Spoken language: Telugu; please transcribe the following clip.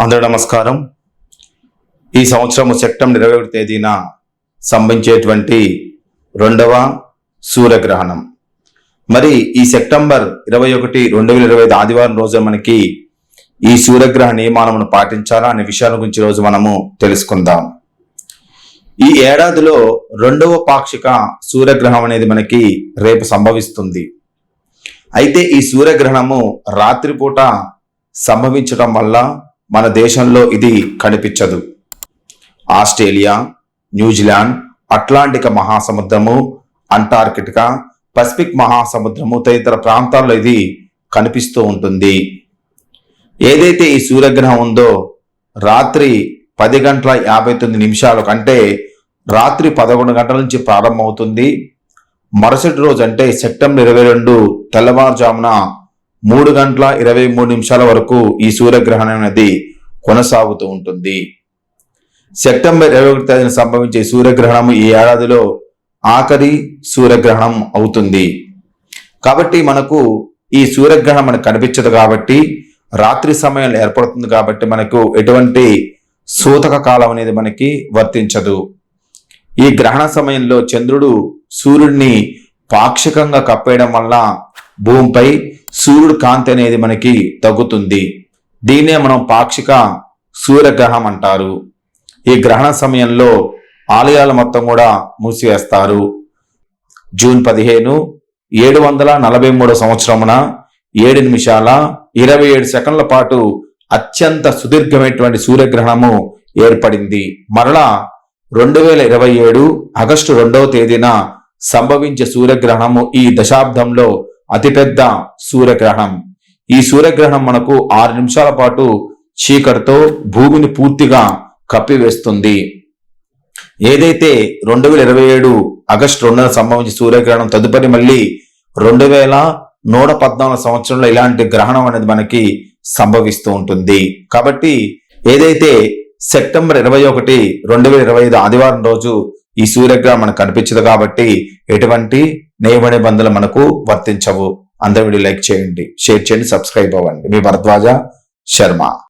అందరూ నమస్కారం. ఈ సంవత్సరం సెప్టెంబర్ ఇరవై ఒకటి తేదీన సంభవించేటువంటి రెండవ సూర్యగ్రహణం. మరి ఈ సెప్టెంబర్ ఇరవై ఒకటి రెండు వేల ఇరవై ఐదు ఆదివారం రోజు మనకి ఈ సూర్యగ్రహ నియమాలను పాటించాలా అనే విషయాల గురించి రోజు మనము తెలుసుకుందాం. ఈ ఏడాదిలో రెండవ పాక్షిక సూర్యగ్రహం అనేది మనకి రేపు సంభవిస్తుంది. అయితే ఈ సూర్యగ్రహణము రాత్రిపూట సంభవించడం వల్ల మన దేశంలో ఇది కనిపించదు. ఆస్ట్రేలియా న్యూజిలాండ్ అట్లాంటిక మహాసముద్రము అంటార్కిటికా పసిఫిక్ మహాసముద్రము తదితర ప్రాంతాల్లో ఇది కనిపిస్తూ ఉంటుంది. ఏదైతే ఈ సూర్యగ్రహం ఉందో రాత్రి పది గంటల యాభై తొమ్మిది నిమిషాల కంటే రాత్రి పదకొండు గంటల నుంచి ప్రారంభమవుతుంది. మరుసటి రోజు అంటే సెప్టెంబర్ ఇరవై రెండు తెల్లవారుజామున మూడు గంటల ఇరవై మూడు నిమిషాల వరకు ఈ సూర్యగ్రహణం అనేది కొనసాగుతూ ఉంటుంది. సెప్టెంబర్ ఇరవై ఒకటి తేదీన సంభవించే సూర్యగ్రహణం ఈ ఏడాదిలో ఆఖరి సూర్యగ్రహణం అవుతుంది. కాబట్టి మనకు ఈ సూర్యగ్రహణం మనకు కనిపించదు కాబట్టి రాత్రి సమయంలో ఏర్పడుతుంది కాబట్టి మనకు ఎటువంటి సూతక కాలం అనేది మనకి వర్తించదు. ఈ గ్రహణ సమయంలో చంద్రుడు సూర్యుడిని పాక్షికంగా కప్పేయడం వల్ల భూమిపై సూర్యుడు కాంతి అనేది మనకి తగ్గుతుంది. దీన్నే మనం పాక్షిక సూర్యగ్రహం అంటారు. ఈ గ్రహణ సమయంలో ఆలయాలు మొత్తం కూడా మూసివేస్తారు. జూన్ పదిహేను ఏడు వందల నలభై మూడో సంవత్సరమున ఏడు నిమిషాల ఇరవై ఏడు సెకండ్ల పాటు అత్యంత సుదీర్ఘమైనటువంటి సూర్యగ్రహణము ఏర్పడింది. మరలా రెండు వేల ఇరవై ఏడు ఆగస్టు రెండవ తేదీన సంభవించే సూర్యగ్రహణము ఈ దశాబ్దంలో అతిపెద్ద సూర్యగ్రహణం. ఈ సూర్యగ్రహణం మనకు ఆరు నిమిషాల పాటు చీకటితో భూమిని పూర్తిగా కప్పివేస్తుంది. ఏదైతే రెండు వేల ఇరవై ఏడు ఆగస్టు రెండున సంభవించి సూర్యగ్రహణం తదుపరి మళ్ళీ రెండు వేల నూట పద్నాలుగు సంవత్సరంలో ఇలాంటి గ్రహణం అనేది మనకి సంభవిస్తూ ఉంటుంది. కాబట్టి ఏదైతే సెప్టెంబర్ ఇరవై ఒకటి రెండు వేల ఇరవై ఐదు ఆదివారం రోజు ఈ సూర్యగ్రహం మనకు కనిపించదు కాబట్టి ఎటువంటి నియమ నిబంధనలు మనకు వర్తించవు. అందరూ వీడియో లైక్ చేయండి షేర్ చేయండి సబ్స్క్రైబ్ అవ్వండి. మీ భరద్వాజ శర్మ.